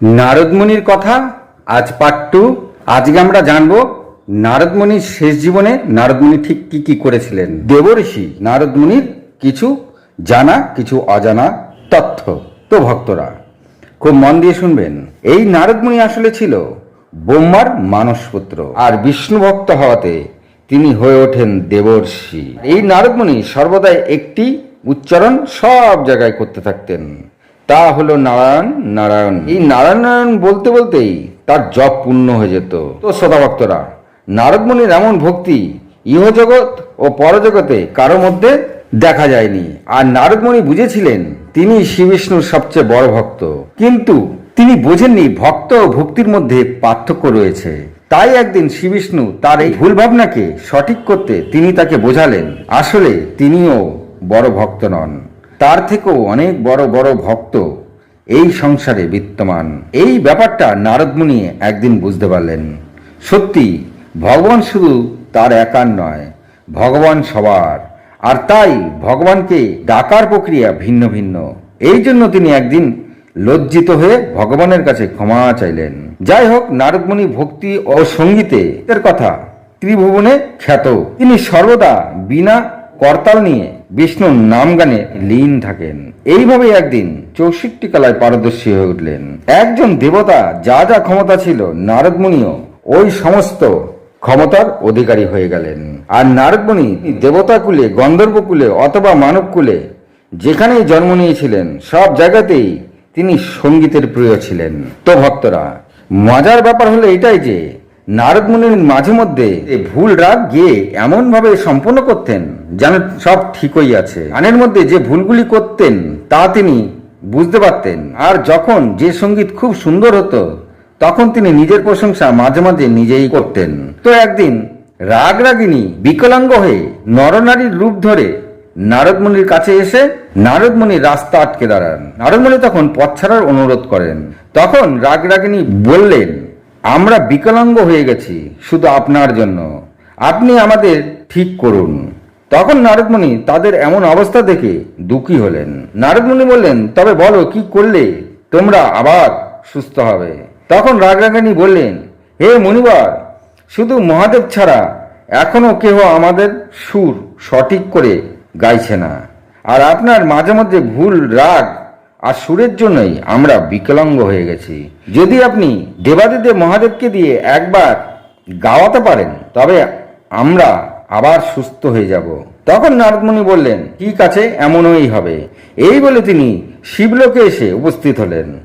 নারদমণির কথা আজ part two আজকে আমরা জানব নারদমণির শেষ জীবনে নারদমণি ঠিক কি কি করেছিলেন। দেবঋষি নারদমণির কিছু জানা, কিছু অজানা তথ্য। তো ভক্তরা, খুব মন দিয়ে শুনবেন। এই নারদমণি আসলে ছিল ব্রহ্মার মানসপুত্র আর বিষ্ণু ভক্ত হওয়াতে তিনি হয়ে ওঠেন দেবর্ষি। এই নারদমণি সর্বদাই একটি উচ্চারণ সব জায়গায় করতে থাকতেন। তা হলো নারায়ণ নারায়ণ। এই নারায়ণ নারায়ণ বলতে বলতেই তার জপ পূর্ণ হয়ে যেত। তো শ্রোতা ভক্তরা নারদমণির এমন ভক্তি ইহজগৎ ও পরজগতে কারও মধ্যে দেখা যায়নি। আর নারদমণি বুঝেছিলেন, তিনি শ্রীবিষ্ণুর সবচেয়ে বড় ভক্ত। কিন্তু তিনি বোঝেননি ভক্ত ও ভক্তির মধ্যে পার্থক্য রয়েছে। তাই একদিন শ্রীবিষ্ণু তার এই ভুল ভাবনাকে সঠিক করতে তিনি তাকে বোঝালেন, আসলে তিনিও বড় ভক্ত নন। তার থেকেও অনেক বড় বড় ভক্ত এই সংসারে বিদ্যমান এই ব্যাপারটা নারদমুনি একদিন বুঝতে পারলেন। সত্যি, ভগবান শুধু তার একার নয়, ভগবান সবার। আর তাই ভগবানকে ডাকার প্রক্রিয়া ভিন্ন ভিন্ন। এই জন্য তিনি একদিন লজ্জিত হয়ে ভগবানের কাছে ক্ষমা চাইলেন। যাই হোক নারদমণি ভক্তি ও সঙ্গীতে এর কথা ত্রিভুবনে খ্যাত। তিনি সর্বদা বিনা করতাল নিয়ে বিষ্ণুর নাম গানে লীন থাকেন। এইভাবে একদিন চৌষট্টি কালায় পারদর্শী হয়ে উঠলেন। একজন দেবতা যা যা ক্ষমতা ছিল নারদমণিও ওই সমস্ত ক্ষমতার অধিকারী হয়ে গেলেন। আর নারদমণি দেবতা কুলে গন্ধর্ব কুলে অথবা মানব কুলে যেখানেই জন্ম নিয়েছিলেন, সব জায়গাতেই তিনি সঙ্গীতের প্রিয় ছিলেন। তো ভক্তরা, মজার ব্যাপার হলো এটাই যে নারদমুনির মাঝে মধ্যে ভুল রাগ গিয়ে এমন ভাবে সম্পন্ন করতেন, যেন সব ঠিকই আছে। গানের মধ্যে যে ভুলগুলি করতেন, তা তিনি বুঝতে পারতেন। আর যখন যে সংগীত খুব সুন্দর হতো, তখন তিনি নিজের প্রশংসা মাঝে মাঝে নিজেই করতেন। তো একদিন রাগ রাগিনী বিকলাঙ্গ হয়ে নরনারীর রূপ ধরে নারদমণির কাছে এসে নারদমণি রাস্তা আটকে দাঁড়ান। নারদমণি তখন পথ ছাড়ার অনুরোধ করেন। তখন রাগরাগিনী বললেন আমরা বিকলাঙ্গ হয়ে গেছি শুধু আপনার জন্য। আপনি আমাদের ঠিক করুন। তখন নারদমণি তাদের এমন অবস্থা দেখে দুঃখী হলেন। নারদমণি বললেন, তবে বলো, কি করলে? তোমরা আবার সুস্থ হবে। তখন রাগরাগিনী বললেন, হে মণিবার শুধু মহাদেব ছাড়া এখনও কেহ আমাদের সুর সঠিক করে গাইছে না। আর আপনার মাঝে মধ্যে ভুল রাগ আর সুরের জন্যই আমরা বিকলাঙ্গ হয়ে গেছি। যদি আপনি দেবাদিদেব মহাদেবকে দিয়ে একবার গাওয়াতে পারেন, তবে আমরা আবার সুস্থ হয়ে যাব। তখন নারদমণি বললেন, ঠিক আছে, এমনই হবে। এই বলে তিনি শিবলোকে এসে উপস্থিত হলেন।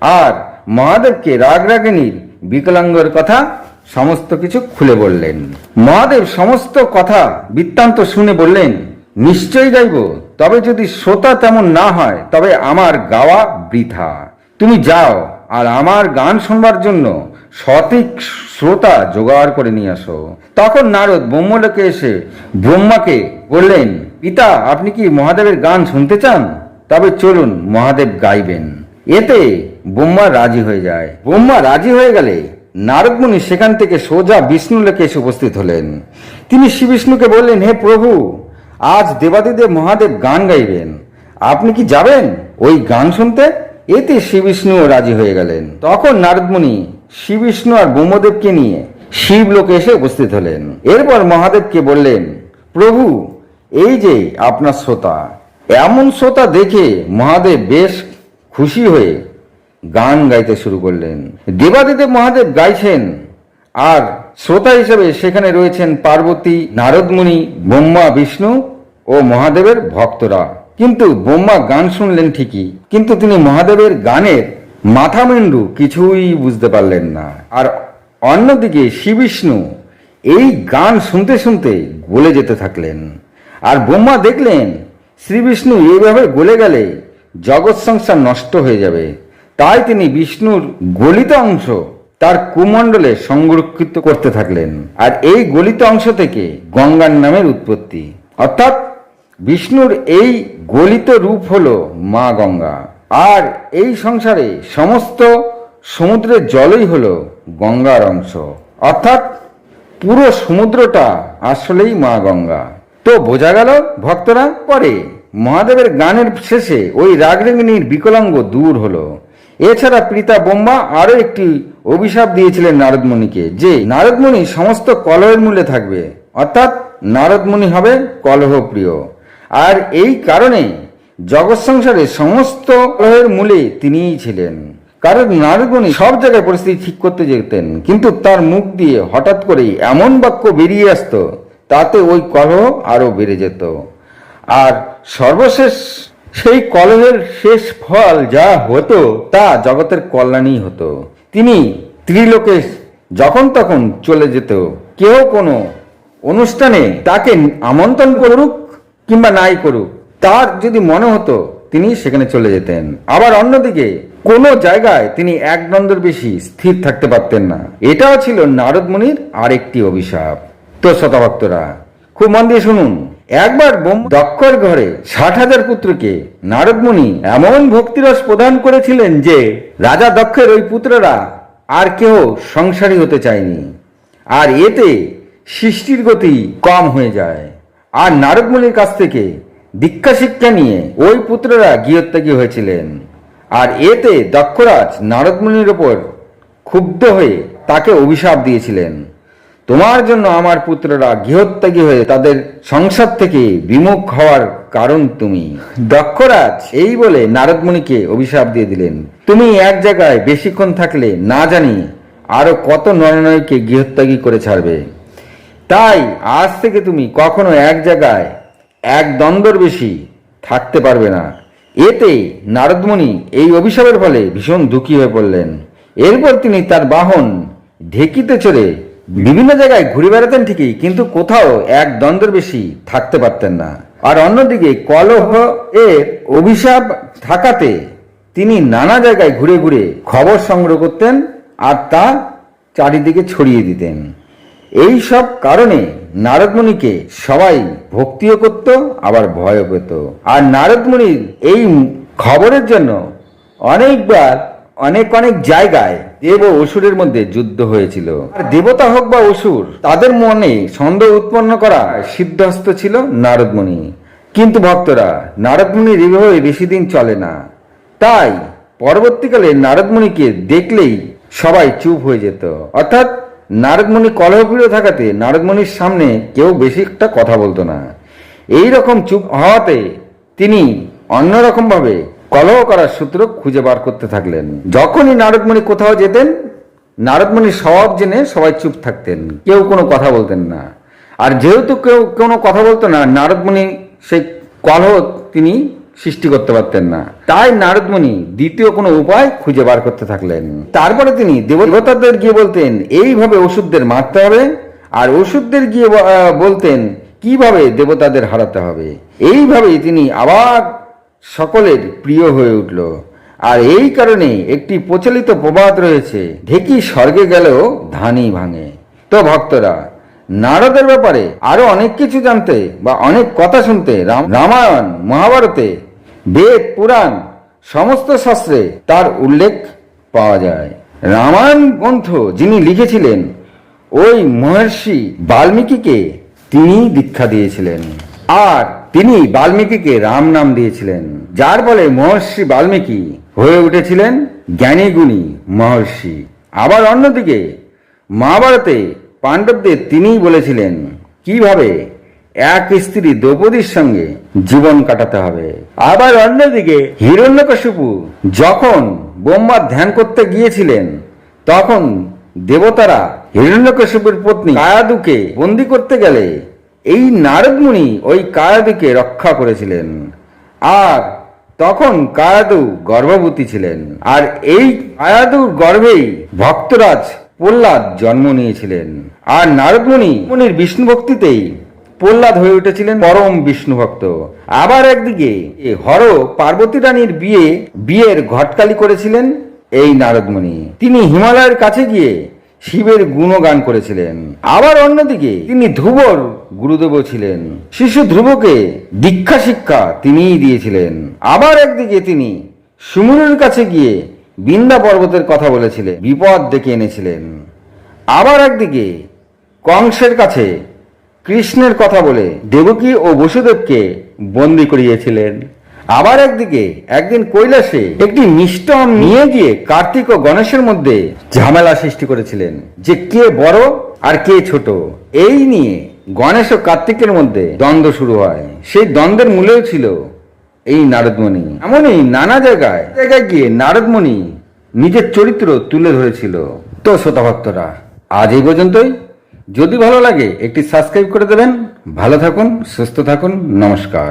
আর মহাদেবকে রাগরাগিনীর বিকলাঙ্গের কথা সমস্ত কিছু খুলে বললেন। মহাদেব সমস্ত কথা বৃত্তান্ত শুনে বললেন নিশ্চয়ই গাইব তবে যদি শ্রোতা তেমন না হয়, তবে আমার গাওয়া বৃথা। তুমি যাও, আর আমার গান শুনবার জন্য সঠিক শ্রোতা জোগাড় করে নিয়ে আসো। তখন নারদ ব্রহ্মলোকে এসে ব্রহ্মাকে বললেন, পিতা, আপনি কি মহাদেবের গান শুনতে চান? তবে চলুন, মহাদেব গাইবেন। এতে ব্রহ্মা রাজি হয়ে যায়। ব্রহ্মা রাজি হয়ে গেলে নারদমুনি সেখান থেকে সোজা বিষ্ণু লোকে এসে উপস্থিত হলেন। তিনি শ্রী বিষ্ণুকে বললেন, হে প্রভু আজ দেবাদিদেব মহাদেব গান গাইবেন। আপনি কি যাবেন? ওই গান শুনতে? এতে শ্রী বিষ্ণুও রাজি হয়ে গেলেন। তখন নারদমুনি শ্রী বিষ্ণু আর ব্রহ্মদেবকে নিয়ে শিব লোকে এসে উপস্থিত হলেন। এরপর মহাদেবকে বললেন, প্রভু, এই যে আপনার শ্রোতা, এমন শ্রোতা দেখে মহাদেব বেশ খুশি হয়ে গান গাইতে শুরু করলেন। দেবাদিদেব মহাদেব গাইছেন, আর শ্রোতা হিসেবে সেখানে রয়েছেন পার্বতী নারদমুনি ব্রহ্মা, বিষ্ণু ও মহাদেবের ভক্তরা। কিন্তু ব্রহ্মা গান শুনলেন ঠিকই, কিন্তু তিনি মহাদেবের গানের মাথা মেন্ডু কিছুই বুঝতে পারলেন না। আর অন্যদিকে শ্রীবিষ্ণু এই গান শুনতে শুনতে গলে যেতে থাকলেন। আর ব্রহ্মা দেখলেন শ্রীবিষ্ণু এইভাবে গলে গেলে জগৎ সংসার নষ্ট হয়ে যাবে। তাই তিনি বিষ্ণুর গলিত অংশ তার কুমণ্ডলে সংরক্ষিত করতে থাকলেন। আর এই গলিত অংশ থেকে গঙ্গার নামের উৎপত্তি। অর্থাৎ বিষ্ণুর এই গলিত রূপ হল মা গঙ্গা। আর এই সংসারে সমস্ত সমুদ্রের জলই হল গঙ্গার অংশ। অর্থাৎ পুরো সমুদ্রটা আসলেই মা গঙ্গা। তো বোঝা গেল ভক্তরা, পরে মহাদেবের গানের শেষে ওই রাগরেঙ্গিনীর বিকলাঙ্গ দূর হলো। এছাড়া পিতা ব্রহ্মা আরও একটি অভিশাপ দিয়েছিলেন নারদমণিকে, যে নারদমণি সমস্ত কলহের মূলে থাকবে, অর্থাৎ নারদমণি হবে কলহ প্রিয় আর এই কারণে জগৎ সংসারে সমস্ত কলহের মূলে তিনিই ছিলেন। কারণ নারদমণি সব জায়গায় পরিস্থিতি ঠিক করতে যেতেন, কিন্তু তার মুখ দিয়ে হঠাৎ করেই এমন বাক্য বেরিয়ে আসতো, তাতে ওই কলহ আরও বেড়ে যেত। আর সর্বশেষ সেই কলহের শেষ ফল যা হতো, তা জগতের কল্যাণই হতো। তিনি ত্রিলোকে যখন তখন চলে যেত, কেউ কোনো অনুষ্ঠানে তাকে আমন্ত্রণ করুক কিংবা নাই করুক, তার যদি মনে হতো তিনি সেখানে চলে যেতেন। আবার অন্যদিকে কোনো জায়গায় তিনি এক দ্বন্দ্বের বেশি স্থির থাকতে পারতেন না। এটাও ছিল নারদ মুনির আরেকটি অভিশাপ। তো শতভক্তরা খুব মন দিয়ে শুনুন। একবার দক্ষর ঘরে ষাট হাজার পুত্রকে নারদমণি এমন ভক্তিরস প্রদান করেছিলেন যে রাজা দক্ষের ওই পুত্ররা আর কেউ সংসারী হতে চায়নি। আর এতে সৃষ্টির গতি কম হয়ে যায়। আর নারদমণির কাছ থেকে দীক্ষা শিক্ষা নিয়ে ওই পুত্ররা গৃহত্যাগী হয়েছিলেন। আর এতে দক্ষরাজ নারদমণির ওপর ক্ষুব্ধ হয়ে তাকে অভিশাপ দিয়েছিলেন। তোমার জন্য আমার পুত্ররা গৃহত্যাগী হয়ে তাদের সংসার থেকে বিমুখ হওয়ার কারণ তুমি। দক্ষরাজ এই বলে নারদমণিকে অভিশাপ দিয়ে দিলেন। তুমি এক জায়গায় বেশিক্ষণ থাকলে না জানি আরও কত নরনয়কে গৃহত্যাগী করে ছাড়বে। তাই আজ থেকে তুমি কখনো এক জায়গায় এক দ্বন্দ্বর বেশি থাকতে পারবে না। এতে নারদমণি এই অভিশাপের ফলে ভীষণ দুঃখী হয়ে পড়লেন। এরপর তিনি তার বাহন ঢেকিতে চড়ে বিভিন্ন জায়গায় ঘুরে বেড়াতেন ঠিকই, কিন্তু কোথাও এক দ্বন্দ্বের বেশি থাকতে পারতেন না। আর অন্যদিকে কলহ এর অভিশাপ থাকাতে তিনি নানা জায়গায় ঘুরে ঘুরে খবর সংগ্রহ করতেন আর তা চারিদিকে ছড়িয়ে দিতেন। এই সব কারণে নারদমণিকে সবাই ভক্তিও করত, আবার ভয়ও পেত। আর নারদমণির এই খবরের জন্য অনেকবার অনেক অনেক জায়গায় দেব অসুরের মধ্যে যুদ্ধ হয়েছিল। আর দেবতা হোক বা অসুর, তাদের মনে সন্দেহ উৎপন্ন করা সিদ্ধহস্ত ছিল নারদমণি। কিন্তু ভক্তরা, নারদমণির এভাবে বেশি দিন চলে না। তাই পরবর্তীকালে নারদমণিকে দেখলেই সবাই চুপ হয়ে যেত। অর্থাৎ নারদমণি কলহপ্রিয় থাকাতে নারদমণির সামনে কেউ বেশি একটা কথা বলতো না। এই রকম চুপ হওয়াতে তিনি অন্যরকম ভাবে কলহ করার সূত্র খুঁজে বার করতে থাকলেন। যখনই নারদমণি কোথাও যেতেন নারদমণি সব জেনে সবাই চুপ থাকতেন। কেউ কোনো কথা বলতেন না। আর যেহেতু কেউ কোনো কথা বলতো না, নারদমণি সেই কলহ তিনি সৃষ্টি করতে পারতেন না। তাই নারদমণি দ্বিতীয় কোনো উপায় খুঁজে বার করতে থাকলেন। তারপরে তিনি দেবতাদের গিয়ে বলতেন, এইভাবে ওষুধদের মারতে হবে আর ওষুধদের গিয়ে বলতেন, কীভাবে দেবতাদের হারাতে হবে? এইভাবেই তিনি আবার সকলের প্রিয় হয়ে উঠল। আর এই কারণে একটি প্রচলিত প্রবাদ রয়েছে, ঢেকি স্বর্গে গেলেও ধানই ভাঙে। তো ভক্তরা, নারদের ব্যাপারে আরও অনেক কিছু জানতে বা অনেক কথা শুনতে রামায়ণ, মহাভারতে, বেদ, পুরাণ, সমস্ত শাস্ত্রে তার উল্লেখ পাওয়া যায়। রামায়ণ গ্রন্থ যিনি লিখেছিলেন, ওই মহর্ষি বাল্মীকিকে তিনি দীক্ষা দিয়েছিলেন। আর তিনি বাল্মীকিকে রাম নাম দিয়েছিলেন, যার ফলে মহর্ষি বাল্মীকি হয়ে উঠেছিলেন জ্ঞানী গুণী মহর্ষি। আবার অন্যদিকে, মহাভারতে পাণ্ডবদের তিনিই বলেছিলেন, কীভাবে এক স্ত্রী দ্রৌপদীর সঙ্গে জীবন কাটাতে হবে। আবার অন্যদিকে, হিরণ্যকশিপু যখন ব্রহ্মার ধ্যান করতে গিয়েছিলেন, তখন দেবতারা হিরণ্যকশিপুর পত্নী কায়াদুকে বন্দি করতে গেলে এই নারদমুনি ওই কায়াদুকে রক্ষা করেছিলেন। আর তখন কায়াদু গর্ভবতী ছিলেন। আর এই কায়াদুর গর্ভেই ভক্তরাজ প্রহ্লাদ জন্ম নিয়েছিলেন। আর নারদমুনি মুনির বিষ্ণু ভক্তিতেই প্রহ্লাদ হয়ে উঠেছিলেন পরম বিষ্ণু ভক্ত। আবার একদিকে হর পার্বতী রানীর বিয়ে, বিয়ের ঘটকালি করেছিলেন এই নারদমণি তিনি হিমালয়ের কাছে গিয়ে শিবের গুণগান করেছিলেন। আবার অন্যদিকে তিনি ধ্রুবর গুরুদেব ছিলেন। শিশু ধ্রুবকে দীক্ষা শিক্ষা তিনিই দিয়েছিলেন। আবার একদিকে তিনি সুমুনের কাছে গিয়ে বৃন্দা পর্বতের কথা বলেছিলেন, বিপদ ডেকে এনেছিলেন। আবার একদিকে কংসের কাছে কৃষ্ণের কথা বলে দেবকী ও বসুদেবকে বন্দি করিয়েছিলেন। আবার একদিকে, একদিন কৈলাসে একটি মিষ্টম নিয়ে গিয়ে কার্তিক ও গণেশের মধ্যে ঝামেলা সৃষ্টি করেছিলেন যে কে বড় আর কে ছোট। এই নিয়ে গণেশ ও কার্তিকের মধ্যে দ্বন্দ্ব শুরু হয়। সেই দ্বন্দ্বের মূলেও ছিল এই নারদমণি। এমনই নানা জায়গায় জায়গায় গিয়ে নারদমণি নিজের চরিত্র তুলে ধরেছিল। তো শ্রোতা ভক্তরা আজ এই পর্যন্তই। যদি ভালো লাগে, একটি সাবস্ক্রাইব করে দেবেন। ভালো থাকুন, সুস্থ থাকুন, নমস্কার।